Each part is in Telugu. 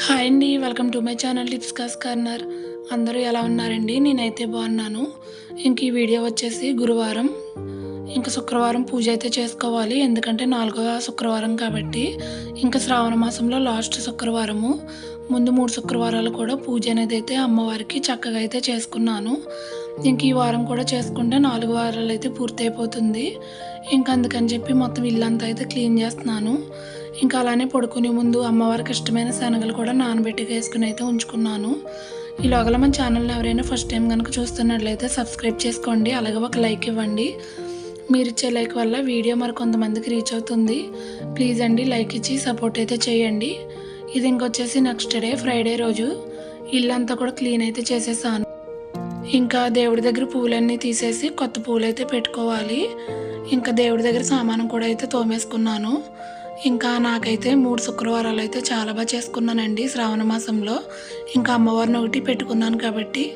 హాయ్ అండి welcome to my channel tips cos corner. అందరూ ఎలా ఉన్నారండి? నేనైతే బాగున్నాను. ఇంక ఈ వీడియో వచ్చేసి గురువారం. ఇంకా శుక్రవారం పూజ అయితే చేసుకోవాలి. ఎందుకంటే నాలుగవ శుక్రవారం కాబట్టి ఇంకా శ్రావణ మాసంలో లాస్ట్ శుక్రవారము. ముందు మూడు శుక్రవారాలు కూడా పూజ అనేది అయితే అమ్మవారికి చక్కగా అయితే చేసుకున్నాను. ఇంక ఈ వారం కూడా చేసుకుంటే నాలుగు వారాలు అయితే పూర్తి అయిపోతుంది ఇంకా అందుకని చెప్పి మొత్తం ఇల్లంతా అయితే క్లీన్ చేస్తున్నాను. ఇంకా అలానే పడుకునే ముందు అమ్మవారికి ఇష్టమైన శనగలు కూడా నానబెట్టి వేసుకుని అయితే ఉంచుకున్నాను. ఈ లోగల మన ఛానల్ని ఎవరైనా ఫస్ట్ టైం కనుక చూస్తున్నట్లయితే సబ్స్క్రైబ్ చేసుకోండి. అలాగే ఒక లైక్ ఇవ్వండి. మీరు ఇచ్చే లైక్ వల్ల వీడియో మరి కొంతమందికి రీచ్ అవుతుంది. ప్లీజ్ అండి లైక్ ఇచ్చి సపోర్ట్ అయితే చేయండి. ఇది ఇంకొచ్చేసి నెక్స్ట్ డే ఫ్రైడే రోజు. ఇల్లంతా కూడా క్లీన్ అయితే చేసేసాను. ఇంకా దేవుడి దగ్గర పూలన్నీ తీసేసి కొత్త పూలు అయితే పెట్టుకోవాలి. ఇంకా దేవుడి దగ్గర సామానం కూడా అయితే తోమేసుకున్నాను. ఇంకా నాకైతే మూడు శుక్రవారాలు అయితే చాలా బాగా చేసుకున్నానండి శ్రావణ మాసంలో. ఇంకా అమ్మవారిని ఒకటి పెట్టుకున్నాను కాబట్టి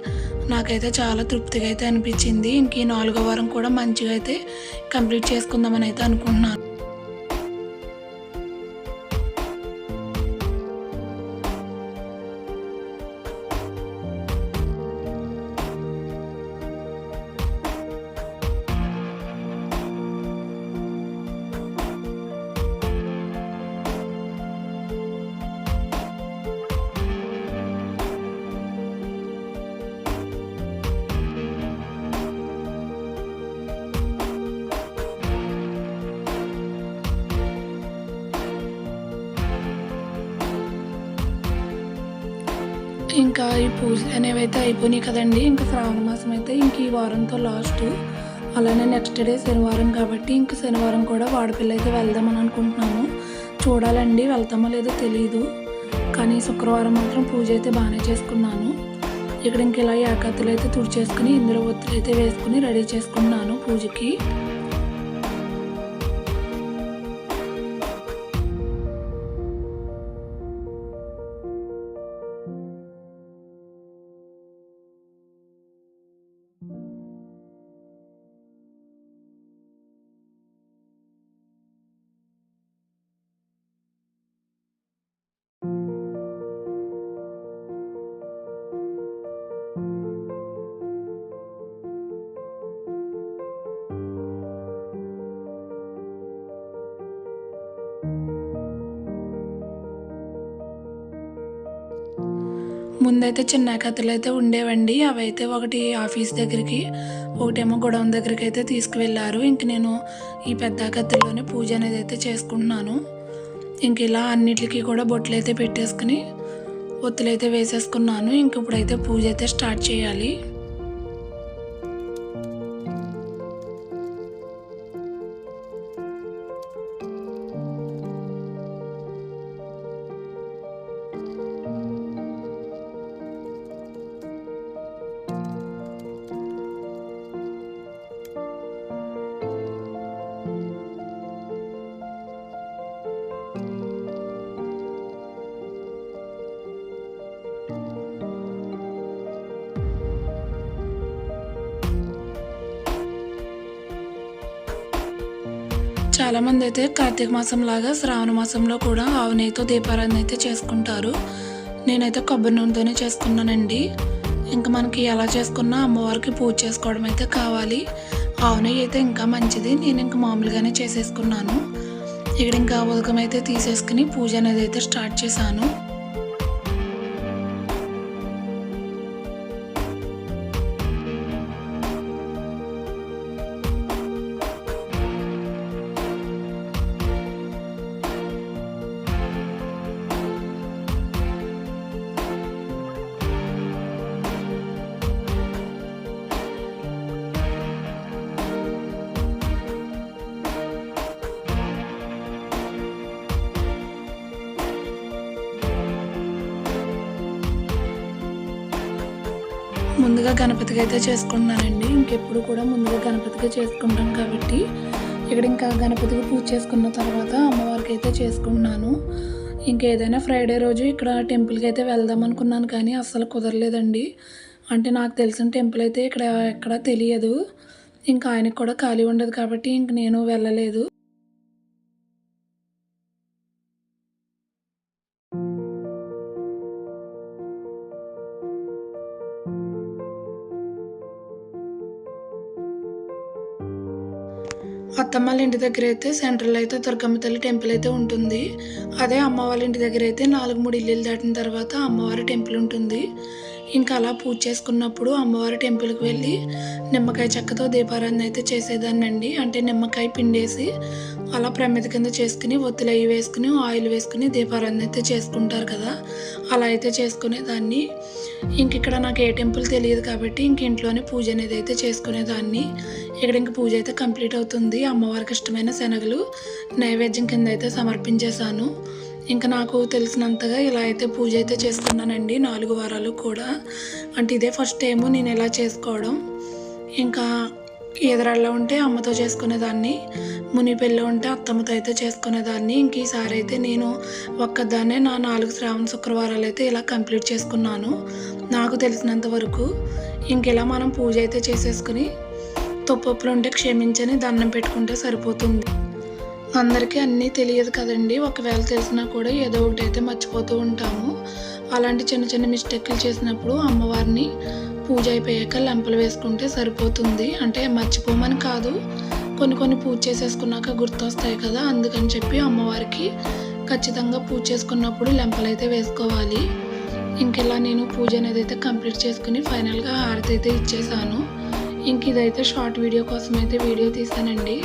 నాకైతే చాలా తృప్తిగా అయితే అనిపించింది. ఇంక ఈ నాలుగో వారం కూడా మంచిగా అయితే కంప్లీట్ చేసుకుందామని అయితే అనుకుంటున్నాను. ఇంకా ఈ పూజలు అనేవి అయితే అయిపోయినాయి కదండి. ఇంకా శ్రావణ మాసం అయితే ఇంక ఈ వారంతో లాస్ట్ అలానే నెక్స్ట్ డే శనివారం కాబట్టి ఇంక శనివారం కూడా వాడపిల్ల అయితే వెళ్దామని అనుకుంటున్నాము చూడాలండి వెళ్తామో లేదో తెలియదు కానీ శుక్రవారం మాత్రం పూజ అయితే బాగానే చేసుకున్నాను. ఇక్కడ ఇంక ఇలా ఏకాతులు అయితే తుడిచేసుకుని ఇందులో ఒత్తులు అయితే వేసుకుని రెడీ చేసుకున్నాను పూజకి. ముందైతే చిన్న కథలు అయితే ఉండేవండి. అవైతే ఒకటి ఆఫీస్ దగ్గరికి ఒకటేమో గొడవ దగ్గరికి అయితే తీసుకువెళ్ళారు. ఇంక నేను ఈ పెద్ద కథల్లోనే పూజ అనేది అయితే చేసుకుంటున్నాను. ఇంక ఇలా అన్నిటికీ కూడా బొట్లు అయితే పెట్టేసుకుని ఒత్తులు అయితే వేసేసుకున్నాను. ఇంక ఇప్పుడైతే పూజ అయితే స్టార్ట్ చేయాలి. చాలా మంది అయితే కార్తీక మాసం లాగా శ్రావణ మాసంలో కూడా ఆవు నెయ్యితో దీపారాధన అయితే చేసుకుంటారు. నేనైతే కొబ్బరి నూనెతోనే చేసుకున్నానండి. ఇంకా మనకి ఎలా చేసుకున్నా అమ్మవారికి పూజ చేసుకోవడం అయితే కావాలి. ఆవు నెయ్యి అయితే ఇంకా మంచిది. నేను ఇంకా మామూలుగానే చేసేసుకున్నాను. ఇక్కడ ఇంకా ఉదకం అయితే తీసేసుకుని పూజ అనేది అయితే స్టార్ట్ చేశాను. ముందుగా గణపతికి అయితే చేసుకుంటున్నానండి. ఇంకెప్పుడు కూడా ముందుగా గణపతికి చేసుకుంటాం కాబట్టి ఇక్కడ ఇంకా గణపతికి పూజ చేసుకున్న తర్వాత అమ్మవారికి అయితే చేసుకుంటున్నాను. ఇంకేదైనా ఫ్రైడే రోజు ఇక్కడ టెంపుల్కి అయితే వెళ్దాం అనుకున్నాను కానీ అస్సలు కుదరలేదండి. అంటే నాకు తెలిసిన టెంపుల్ అయితే ఇక్కడ ఎక్కడ తెలియదు. ఇంకా ఆయనకు కూడా ఖాళీ ఉండదు కాబట్టి ఇంక నేను వెళ్ళలేదు. అత్తమ్మ వాళ్ళ ఇంటి దగ్గర అయితే సెంట్రల్ అయితే దుర్గమ్మ తల్లి టెంపుల్ అయితే ఉంటుంది. అదే అమ్మ వాళ్ళ ఇంటి దగ్గర అయితే నాలుగు మూడు ఇల్లులు దాటిన తర్వాత అమ్మవారి టెంపుల్ ఉంటుంది. ఇంకా అలా పూజ చేసుకున్నప్పుడు అమ్మవారి టెంపుల్కి వెళ్ళి నిమ్మకాయ చెక్కతో దీపారాధన అయితే చేసేదాన్నండి. అంటే నిమ్మకాయ పిండేసి అలా ప్రమిద కింద చేసుకుని ఒత్తులు అవి వేసుకుని ఆయిల్ వేసుకుని దీపారాధన అయితే చేసుకుంటారు కదా. అలా అయితే చేసుకునేదాన్ని. ఇంక ఇక్కడ నాకు ఏ టెంపుల్ తెలియదు కాబట్టి ఇంక ఇంట్లోనే పూజ అనేది అయితే చేసుకునేదాన్ని. ఇక్కడ ఇంక పూజ అయితే కంప్లీట్ అవుతుంది అమ్మవారికి ఇష్టమైన శనగలు నైవేద్యం కింద అయితే సమర్పించేశాను. ఇంకా నాకు తెలిసినంతగా ఇలా అయితే పూజ అయితే చేసుకున్నానండి నాలుగు వారాలు కూడా. అంటే ఇదే ఫస్ట్ టైం నేను ఇలా చేసుకోవడం. ఇంకా ఎదురల్లో ఉంటే అమ్మతో చేసుకునేదాన్ని మునిపెళ్ళి ఉంటే అత్తమ్మతో అయితే చేసుకునేదాన్ని. ఇంక ఈసారి అయితే నేను ఒక్కదాన్నే నా నాలుగు శ్రావణ శుక్రవారాలు అయితే ఇలా కంప్లీట్ చేసుకున్నాను నాకు తెలిసినంత వరకు. ఇంకెలా మనం పూజ అయితే చేసేసుకుని తొప్పప్పులు ఉంటే క్షమించని దండం పెట్టుకుంటే సరిపోతుంది. అందరికీ అన్నీ తెలియదు కదండి. ఒకవేళ తెలిసినా కూడా ఏదో ఒకటి అయితే మర్చిపోతూ ఉంటాము. అలాంటి చిన్న చిన్న మిస్టేక్లు చేసినప్పుడు అమ్మవారిని పూజ అయిపోయాక లెంపలు వేసుకుంటే సరిపోతుంది. అంటే మర్చిపోమని కాదు. కొన్ని కొన్ని పూజ చేసేసుకున్నాక గుర్తొస్తాయి కదా. అందుకని చెప్పి అమ్మవారికి ఖచ్చితంగా పూజ చేసుకున్నప్పుడు లెంపలు అయితే వేసుకోవాలి. ఇంకెలా నేను పూజ అనేది అయితే కంప్లీట్ చేసుకుని ఫైనల్గా హారతి అయితే ఇచ్చేసాను. ఇంక ఇదైతే షార్ట్ వీడియో కోసం అయితే వీడియో తీసానండి.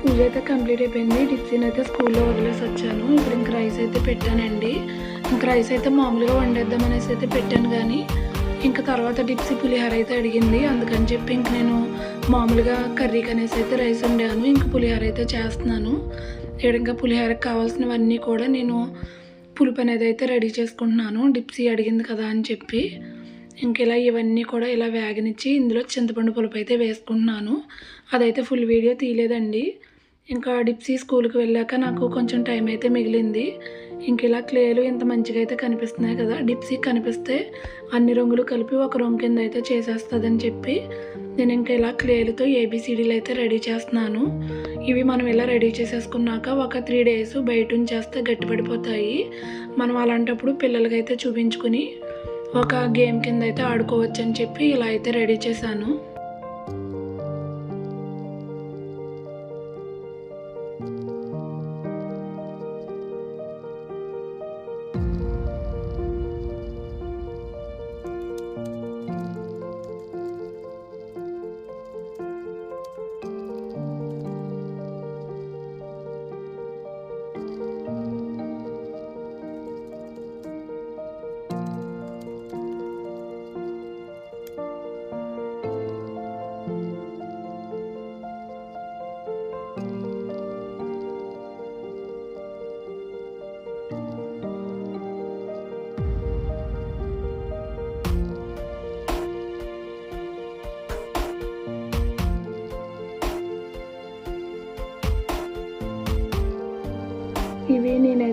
పూజ అయితే కంప్లీట్ అయిపోయింది. డిప్సీని అయితే స్కూల్లో వదిలేసి వచ్చాను ఇప్పుడు ఇంక రైస్ అయితే పెట్టానండి. ఇంక రైస్ అయితే మామూలుగా వండేద్దాం అనేసి అయితే పెట్టాను కానీ ఇంకా తర్వాత డిప్సీ పులిహోర అయితే అడిగింది. అందుకని చెప్పి ఇంక నేను మామూలుగా కర్రీకి అనేసి అయితే రైస్ వండాను. ఇంక పులిహోర అయితే చేస్తున్నాను. ఇంకా పులిహోరకి కావాల్సినవన్నీ కూడా నేను పులుపు అనేది అయితే రెడీ చేసుకుంటున్నాను. డిప్సీ అడిగింది కదా అని చెప్పి ఇంక ఇలా ఇవన్నీ కూడా ఇలా వేగనిచ్చి ఇందులో చింతపండు పులుపు అయితే వేసుకుంటున్నాను. అదైతే ఫుల్ వీడియో తీయలేదండి. ఇంకా డిప్సీ స్కూల్కి వెళ్ళాక నాకు కొంచెం టైం అయితే మిగిలింది. ఇంక ఇలా క్లేలు ఇంత మంచిగా అయితే కనిపిస్తున్నాయి కదా డిప్సీ కనిపిస్తే అన్ని రంగులు కలిపి ఒక రంగు కింద అయితే చేసేస్తుందని చెప్పి నేను ఇంకా ఇలా క్లేలతో ఏబిసిడీలు అయితే రెడీ చేస్తున్నాను. ఇవి మనం ఇలా రెడీ చేసేసుకున్నాక ఒక త్రీ డేస్ బయట ఉంచేస్తే గట్టిపడిపోతాయి. మనం అలాంటప్పుడు పిల్లలకైతే చూపించుకుని ఒక గేమ్ కింద అయితే ఆడుకోవచ్చు అని చెప్పి ఇలా అయితే రెడీ చేశాను.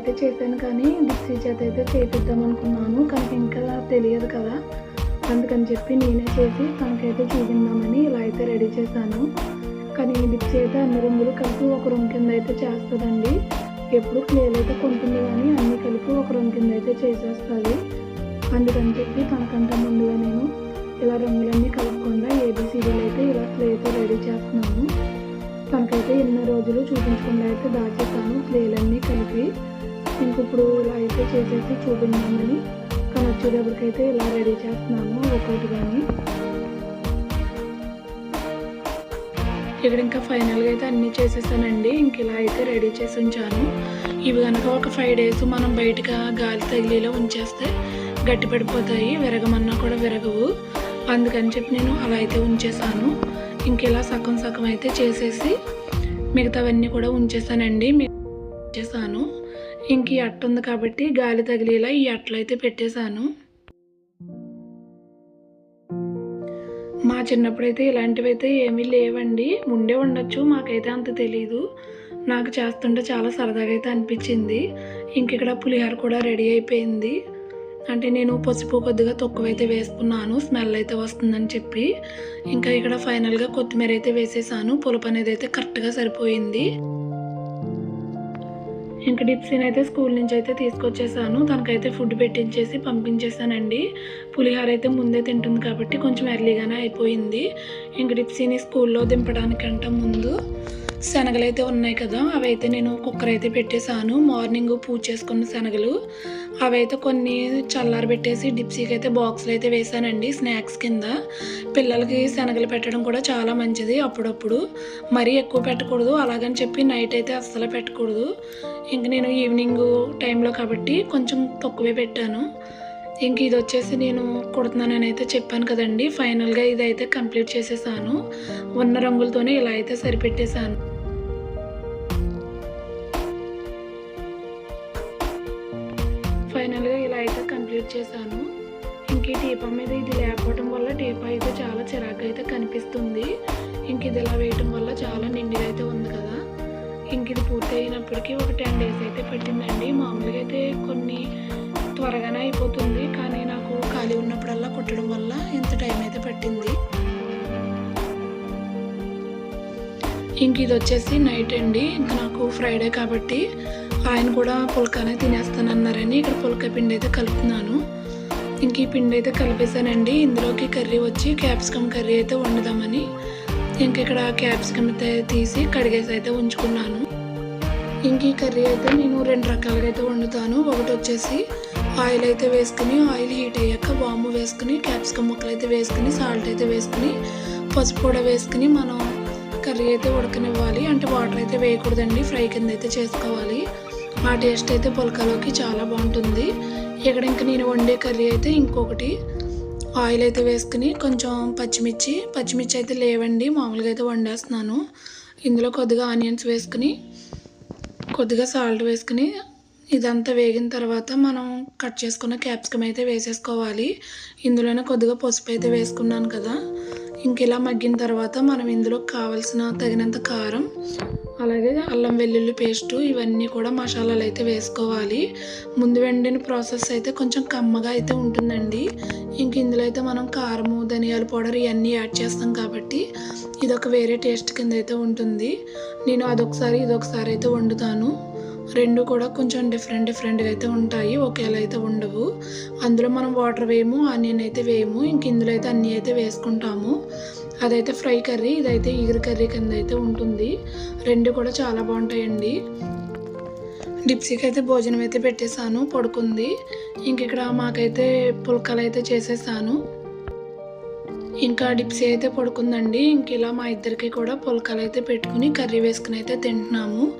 అయితే చేశాను కానీ డిక్సీ చేత అయితే చేపిద్దాం అనుకున్నాను కానీ ఇంకా తెలియదు కదా. అందుకని చెప్పి నేనే చేసి తనకైతే చూపిందామని ఇలా అయితే రెడీ చేశాను. కానీ డిక్సీ అయితే అన్ని రంగులు కలిపి ఒక రూమ్ కింద అయితే చేస్తుందండి. ఎప్పుడు క్లియర్ అయితే కొంటుంది కానీ అన్ని కలిపి ఒక రూమ్ కింద అయితే చేసేస్తుంది. అందుకని చెప్పి తనకంటే ముందుగా నేను ఇలా రంగులన్నీ కలపకుండా ఏబీసీడీలు అయితే ఇలా అయితే రెడీ చేస్తున్నాను. తనకైతే ఎన్నో రోజులు చూపించకుండా అయితే దాచేసాను క్లేలన్నీ కలిపి. ఇంక ఇప్పుడు ఇలా అయితే చేసేసి చూపిందామని. కానీ వచ్చేటప్పటికైతే ఇలా రెడీ చేస్తున్నాను ఒక్కొక్కటి కానీ. ఇక్కడ ఇంకా ఫైనల్గా అయితే అన్నీ చేసేసానండి. ఇంక ఇలా అయితే రెడీ చేసి ఉంచాను. ఇవి కనుక ఒక ఫైవ్ డేస్ మనం బయటగా గాలి తగిలేలా ఉంచేస్తే గట్టి పడిపోతాయి విరగమన్నా కూడా విరగవు. అందుకని చెప్పి నేను అలా అయితే ఉంచేసాను. ఇంక ఇలా సగం సగం అయితే చేసేసి మిగతావన్నీ కూడా ఉంచేసానండి. మీ- ఉంచేసాను ఇంక ఈ అట్ట ఉంది కాబట్టి గాలి తగిలేలా ఈ అట్టలు అయితే పెట్టేశాను. మా చిన్నప్పుడైతే ఇలాంటివి అయితే ఏమీ లేవండి. ఉండే ఉండొచ్చు మాకైతే అంత తెలియదు నాకు చేస్తుంటే చాలా సరదాగా అయితే అనిపించింది. ఇంక ఇక్కడ పులిహోర కూడా రెడీ అయిపోయింది. అంటే నేను పసుపు కొద్దిగా తక్కువైతే వేసుకున్నాను స్మెల్ అయితే వస్తుందని చెప్పి. ఇంకా ఇక్కడ ఫైనల్గా కొత్తిమీర అయితే వేసేసాను పులుపు అనేది అయితే కరెక్ట్గా సరిపోయింది. ఇంకా డిప్సీని అయితే స్కూల్ నుంచి అయితే తీసుకొచ్చేసాను. తనకైతే ఫుడ్ పెట్టించేసి పంపించేసానండి. పులిహోర అయితే ముందే తింటుంది కాబట్టి కొంచెం ఎర్లీగానే అయిపోయింది. ఇంక డిప్సీని స్కూల్లో దింపడానికంట ముందు. శనగలు అయితే ఉన్నాయి కదా అవి అయితే నేను కుక్కర్ అయితే పెట్టేశాను. మార్నింగ్ పూజ చేసుకున్న శనగలు అవి అయితే కొన్ని చల్లారి పెట్టేసి డిప్సీకి అయితే బాక్సులు అయితే వేశానండి స్నాక్స్ కింద. పిల్లలకి శనగలు పెట్టడం కూడా చాలా మంచిది అప్పుడప్పుడు. మరీ ఎక్కువ పెట్టకూడదు అలాగని చెప్పి నైట్ అయితే అస్సలు పెట్టకూడదు. ఇంక నేను ఈవినింగ్ టైంలో కాబట్టి కొంచెం తక్కువే పెట్టాను. ఇంక ఇది వచ్చేసి నేను కుడుతున్నానని అయితే చెప్పాను కదండి ఫైనల్గా ఇది అయితే కంప్లీట్ చేసేసాను. ఉన్న రంగులతోనే ఇలా అయితే సరిపెట్టేశాను. ఇంక టీపా మీద ఇది లేకపోవడం వల్ల టీపా అయితే చాలా చిరాకు అయితే కనిపిస్తుంది. ఇంక ఇది ఇలా వేయటం వల్ల చాలా నిండిగా అయితే ఉంది కదా. ఇంక ఇది పూర్తి అయినప్పటికీ ఒక టెన్ డేస్ అయితే పట్టిందండి. మామూలుగా అయితే కొన్ని త్వరగానే అయిపోతుంది. కానీ నాకు ఖాళీ ఉన్నప్పుడల్లా కుట్టడం వల్ల ఇంత టైం అయితే పట్టింది. ఇంక ఇది వచ్చేసి నైట్ అండి. ఇంక నాకు ఫ్రైడే కాబట్టి ఆయన కూడా పుల్కానే తినేస్తానన్నారని ఇక్కడ పుల్కా పిండి అయితే కలుపుతున్నాను. ఇంక ఈ పిండి అయితే కలిపేసానండి ఇందులోకి కర్రీ వచ్చి క్యాప్సికమ్ కర్రీ అయితే వండుదామని. ఇంక ఇక్కడ క్యాప్సికమ్ అయితే తీసి కడిగేసి అయితే ఉంచుకున్నాను. ఇంక ఈ కర్రీ అయితే నేను రెండు రకాలుగా అయితే వండుతాను. ఒకటి వచ్చేసి ఆయిల్ అయితే వేసుకుని ఆయిల్ హీట్ అయ్యాక బాంబు వేసుకుని క్యాప్సికమ్ ముక్కలు అయితే వేసుకుని సాల్ట్ అయితే వేసుకుని పసుపు కూడా వేసుకుని మనం కర్రీ అయితే ఉడకనివ్వాలి. అంటే వాటర్ అయితే వేయకూడదండి ఫ్రై కింద అయితే చేసుకోవాలి. ఆ టేస్ట్ అయితే పొలకలోకి చాలా బాగుంటుంది. ఇక్కడ ఇంకా నేను వండే కర్రీ అయితే ఇంకొకటి. ఆయిల్ అయితే వేసుకుని కొంచెం పచ్చిమిర్చి. పచ్చిమిర్చి అయితే లేవండి మామూలుగా అయితే వండేస్తున్నాను. ఇందులో కొద్దిగా ఆనియన్స్ వేసుకుని కొద్దిగా సాల్ట్ వేసుకుని ఇదంతా వేగిన తర్వాత మనం కట్ చేసుకున్న క్యాప్సికమ్ అయితే వేసేసుకోవాలి. ఇందులోనే కొద్దిగా పసుపు అయితే వేసుకున్నాను కదా. ఇంక ఇలా మగ్గిన తర్వాత మనం ఇందులో కావలసిన తగినంత కారం అలాగే అల్లం వెల్లుల్లి పేస్టు ఇవన్నీ కూడా మసాలాలు అయితే వేసుకోవాలి. ముందు వెండిన ప్రాసెస్ అయితే కొంచెం కమ్మగా అయితే ఉంటుందండి. ఇంక ఇందులో అయితే మనం కారము ధనియాల పౌడర్ ఇవన్నీ యాడ్ చేస్తాం కాబట్టి ఇదొక వేరే టేస్ట్ కింద అయితే ఉంటుంది. నేను అదొకసారి ఇదొకసారి అయితే వండుతాను. రెండు కూడా కొంచెం డిఫరెంట్ డిఫరెంట్గా అయితే ఉంటాయి. ఒకేలా అయితే ఉండవు. అందులో మనం వాటర్ వేయము ఆనియన్ అయితే వేయము ఇంక ఇందులో అయితే అన్నీ అయితే వేసుకుంటాము. అదైతే ఫ్రై కర్రీ ఇదైతే ఈగిరి కర్రీ కింద అయితే ఉంటుంది. రెండు కూడా చాలా బాగుంటాయండి. డిప్సీకి అయితే భోజనం అయితే పెట్టేశాను పడుకుంది. ఇంక ఇక్కడ మాకైతే పుల్కలు అయితే చేసేసాను ఇంకా డిప్సీ అయితే పడుకుందండి. ఇంక ఇలా మా ఇద్దరికి కూడా పులకలు అయితే పెట్టుకుని కర్రీ వేసుకుని అయితే తింటున్నాము.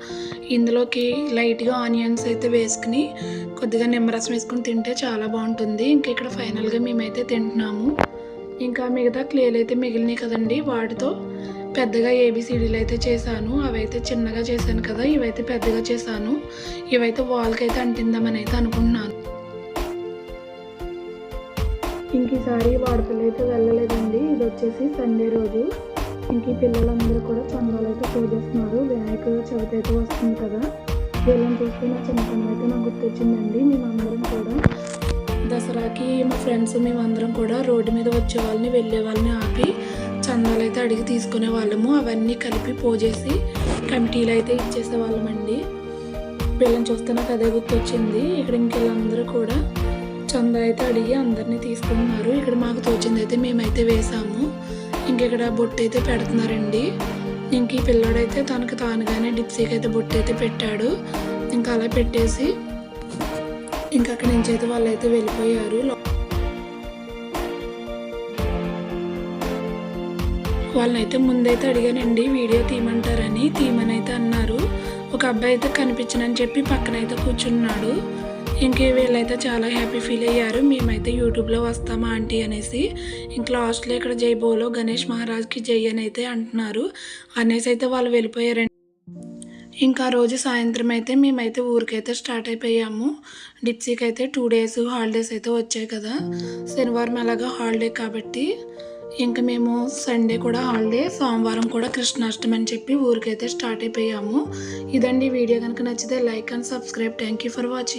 ఇందులోకి లైట్గా ఆనియన్స్ అయితే వేసుకుని కొద్దిగా నిమ్మరసం వేసుకుని తింటే చాలా బాగుంటుంది. ఇంక ఇక్కడ ఫైనల్గా మేమైతే తింటున్నాము. ఇంకా మిగతా క్లేలు అయితే మిగిలినాయి కదండి. వాటితో పెద్దగా ఏబిసిడీలు అయితే చేశాను. అవైతే చిన్నగా చేశాను కదా ఇవైతే పెద్దగా చేశాను. ఇవైతే వాల్కి అయితే అంటిందామని అయితే అనుకుంటున్నాను. ఇంక ఈసారి వాడపల్లి అయితే వెళ్ళలేదండి. ఇది వచ్చేసి సండే రోజు. ఇంక ఈ పిల్లలందరూ కూడా చందాలు అయితే పూజేస్తున్నారు వినాయకుడు చవితి అయితే వస్తుంది కదా. వీళ్ళని చూస్తే నా చిన్నతనం అయితే నాకు గుర్తొచ్చిందండి. మేమందరం కూడా దసరాకి మా ఫ్రెండ్స్ మేమందరం కూడా రోడ్డు మీద వచ్చే వాళ్ళని వెళ్ళే వాళ్ళని ఆపి చందాలు అయితే అడిగి తీసుకునే వాళ్ళము. అవన్నీ కలిపి పోజేసి కమిటీలు అయితే ఇచ్చేసే వాళ్ళమండి. వీళ్ళని చూస్తే నాకు అదే గుర్తొచ్చింది. ఇక్కడ ఇంకెళ్ళందరూ కూడా చందా అయితే అడిగి అందరినీ తీసుకుంటున్నారు ఇక్కడ మాకు తోచింది అయితే మేమైతే వేసాము ఇంక ఇక్కడ బొట్టు అయితే పెడుతున్నారండి. ఇంక ఈ పిల్లోడైతే తనకు తానుగానే డిప్సీకి అయితే బొట్టు అయితే పెట్టాడు. ఇంకా అలా పెట్టేసి ఇంకా అక్కడి నుంచి అయితే వాళ్ళు అయితే వెళ్ళిపోయారు వాళ్ళనైతే ముందైతే అడిగానండి వీడియో తీయమంటారని? తీయమని అయితే అన్నారు. ఒక అబ్బాయి అయితే కనిపించనని చెప్పి పక్కన అయితే కూర్చున్నాడు. ఇంకే వీళ్ళైతే చాలా హ్యాపీ ఫీల్ అయ్యారు. మేమైతే యూట్యూబ్లో వస్తామా ఆంటీ అనేసి. ఇంక లాస్ట్లో ఇక్కడ జై బోలో గణేష్ మహారాజ్కి జై అని అయితే అంటున్నారు. అనేసి అయితే వాళ్ళు వెళ్ళిపోయారండి. ఇంకా ఆ రోజు సాయంత్రం అయితే మేమైతే ఊరికైతే స్టార్ట్ అయిపోయాము. డిప్సీకి అయితే టూ డేస్ హాలిడేస్ అయితే వచ్చాయి కదా. శనివారం ఎలాగా హాలిడే కాబట్టి ఇంకా మేము సండే కూడా హాలిడే సోమవారం కూడా కృష్ణాష్టమి అని చెప్పి ఊరికైతే స్టార్ట్ అయిపోయాము. ఇదండి వీడియో. కనుక నచ్చితే like and subscribe. Thank you for watching.